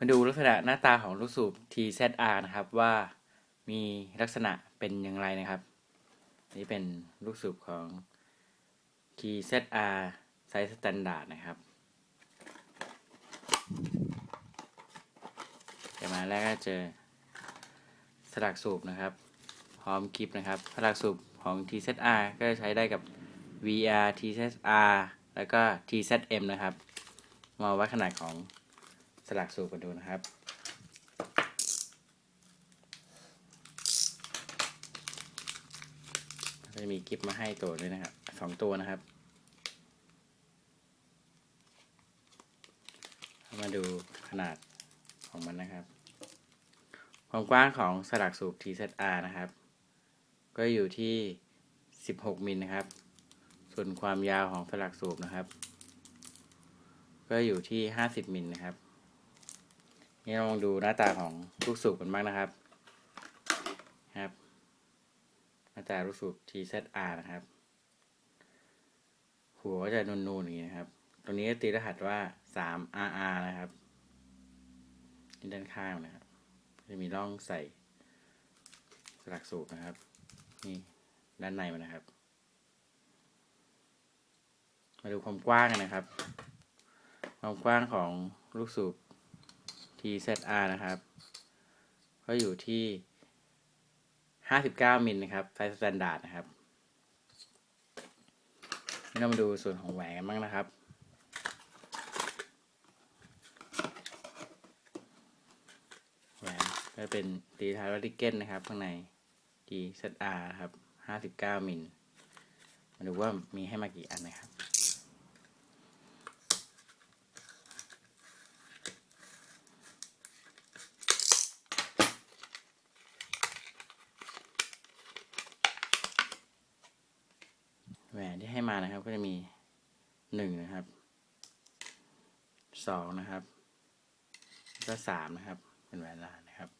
มาดูลักษณะหน้าตาของลูกสูบ TZR นะครับว่ามีลักษณะเป็นอย่างไรนะครับ นี่เป็นลูกสูบของ TZR ไซส์สแตนดาร์ดนะครับเดี๋ยวมาแรกก็เจอสลักสูบนะครับ พร้อมคลิปนะครับ สลักสูบของ TZR ก็ใช้ได้กับ VR TZR แล้วก็ TZM นะครับ มาวัดขนาดของ สลักสูบกันดูนะครับจะมีกิฟมาให้ตัวด้วยนะครับสองตัวนะครับ มาดูขนาดของมันนะครับ ความกว้างของสลักสูบ TZR นะครับ ก็อยู่ที่ 16 มิลนะครับ ส่วนความยาวของสลักสูบนะครับ ก็อยู่ที่ 50 มิลนะครับ นี่ลองดูหน้าตาของลูกสูบกันบ้างนะครับ ครับ หน้าตาลูกสูบ TZR นะครับ หัวก็จะนูนๆอย่างนี้นะครับตรงนี้ตีรหัสว่า 3RR นะครับนี่ด้านข้างนะครับ จะมีร่องใส่สลักสูบนะครับ นี่ด้านในมันนะครับ มาดูความกว้างกันนะครับ ความกว้างของลูกสูบ TZR นะครับ ก็อยู่ที่ 59 มิลนะครับไซส์สแตนดาร์ดนะครับนี่เรามาดูส่วนของแหวนกันบ้างนะครับแหวนก็เป็นตีทาร์ดิเก้นนะครับ ข้างใน DZR นะครับ 59 มิลมาดูว่ามีให้มากี่อันนะครับ แหวนที่ให้มานะครับก็จะมีหนึ่งนะครับสองนะครับแล้วก็สามนะครับ เป็นแหวนลานนะครับ